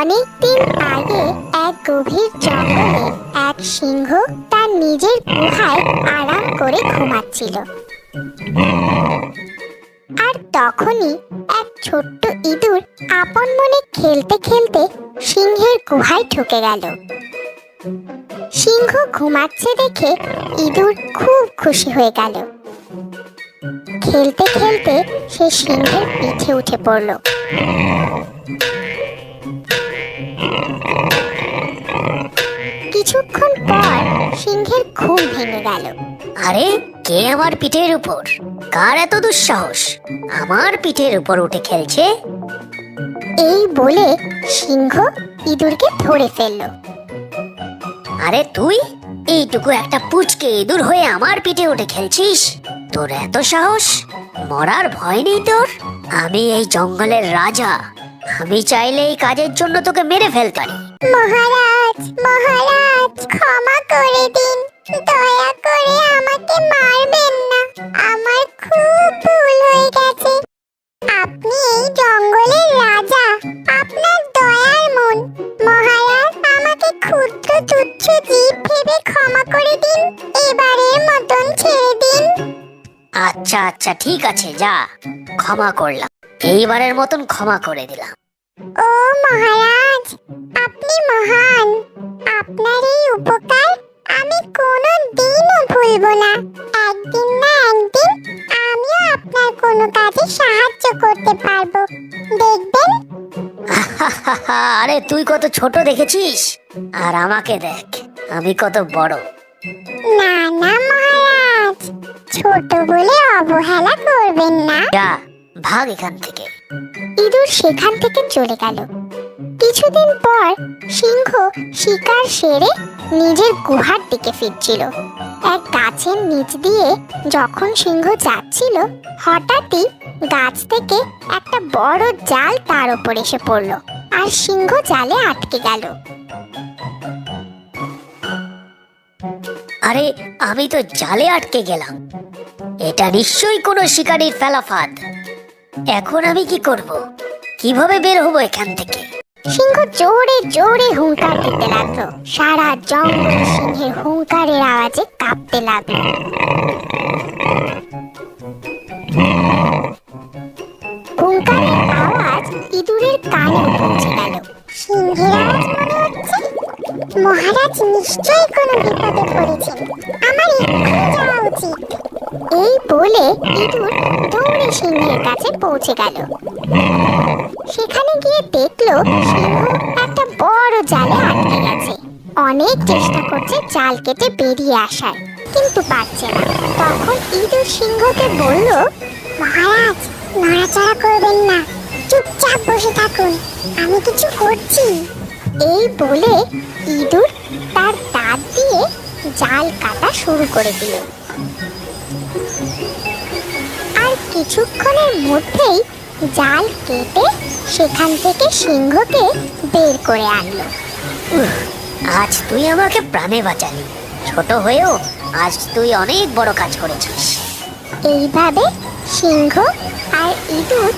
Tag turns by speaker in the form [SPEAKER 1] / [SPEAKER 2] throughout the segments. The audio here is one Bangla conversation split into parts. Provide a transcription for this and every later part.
[SPEAKER 1] অনেক দিন আগে এক গভীর জঙ্গলে এক সিংহ তার নিজের গুহায় আরাম করে ঘুমাচ্ছিল। আর তখনই এক ছোট্ট ইঁদুর আপন মনে খেলতে খেলতে সিংহের গুহায় ঢুকে গেল। সিংহ ঘুমাচ্ছে দেখে ইঁদুর খুব খুশি হয়ে গেল। খেলতে খেলতে সে সিংহের পিঠে উঠে পড়ল। কিছুক্ষণ পর সিংহের ঘুম ভেঙে গেল।
[SPEAKER 2] আরে কে আমার পিঠের উপর? কার এত দুঃসাহস? আমার পিঠের উপর উঠে খেলছে?
[SPEAKER 1] এই বলে সিংহ ইঁদুরকে ধরে ফেলল।
[SPEAKER 2] আরে তুই? এইটুকু একটা পুচকে ইঁদুর হয়ে আমার পিঠে উঠে খেলছিস? তোর এত সাহস? মরার ভয় নেই তোর? আমি এই জঙ্গলের রাজা। আমি চাইলে এই কাজের জন্য তোকে মেরে ফেলতে পারি।
[SPEAKER 1] মহারাজ মহারাজ, ক্ষমা করে দিন। দয়া করে আমাকে মারবেন না। আমার খুব ভুল হয়ে গেছে। আপনি এই জঙ্গলের রাজা। আপনার দয়ার মন। মহারাজ, আমাকে ক্ষুদ্র
[SPEAKER 2] আচ্ছা আচ্ছা ঠিক আছে যা। ক্ষমা করলাম। এইবারের মতন ক্ষমা করে দিলাম।
[SPEAKER 1] ও মহারাজ আপনি মহান। আপনার এই উপকার আমি কোনো দিনও ভুলবো না। একদিন না একদিন আমিও আপনার কোনো কাজে সাহায্য করতে পারব। দেখবেন?
[SPEAKER 2] আরে তুই কত ছোট দেখেছিস? আর আমাকে দেখ আমি কত বড়।
[SPEAKER 1] না না মহারাজ। ছোট বলে অবহেলা করবেন না।
[SPEAKER 2] যা ভাগ এখান থেকে।
[SPEAKER 1] ইঁদুর সেখান থেকে চলে গেল। কিছুদিন পর সিংহ শিকার সেরে নিজের গুহার দিকে ফিরছিল। এক গাছের নিচ দিয়ে যখন সিংহ যাচ্ছিল হঠাৎই গাছ থেকে একটা বড় জাল তার উপর এসে পড়ল আর সিংহ জালে আটকে গেল।
[SPEAKER 2] আরে আমি তো জালে আটকে গেলাম। এটা নিশ্চয়ই কোনো শিকারীর ফেলা এখন আমি কি করব? কীভাবে বের হব এখান থেকে?
[SPEAKER 1] সিংহ জোরে জোরে হুঙ্কার দিতে লাগল। সারা জঙ্গল সিংহের হুঙ্কারের আওয়াজে কাঁপতে লাগল। হুঙ্কারের আওয়াজ ইঁদুরের কানে পৌঁছে গেল। সিংহের মহারাজ নিশ্চয়ই কোনো বিপদে পড়েছেন। আমার এক্ষুনি যাওয়া উচিত। এই বলে ইঁদুর দৌড়ে সিংহের কাছে পৌঁছে গেল। সেখানে গিয়ে দেখল সিংহ একটা বড় জালে আটকে গেছে। অনেক চেষ্টা করছে জাল কেটে বেরিয়ে আসার, কিন্তু পারছে না। তখন ইঁদুর সিংহকে বলল, মহারাজ, নড়াচড়া করবেন না, চুপচাপ বসে থাকুন, আমি কিছু করছি। এই বলে ইঁদুর তার দাঁত দিয়ে জাল কাটা শুরু করে দিল। আর কিছুক্ষণের মধ্যেই জাল কেটে সেখান থেকে সিংহকে বের করে আনলো।
[SPEAKER 2] আজ তুই আমাকে প্রাণে বাঁচালি। ছোট হয়েও আজ তুই অনেক বড় কাজ করেছিস।
[SPEAKER 1] এইভাবে সিংহ আর ইঁদুর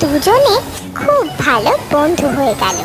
[SPEAKER 1] দুজনে খুব ভালো বন্ধু হয়ে গেল।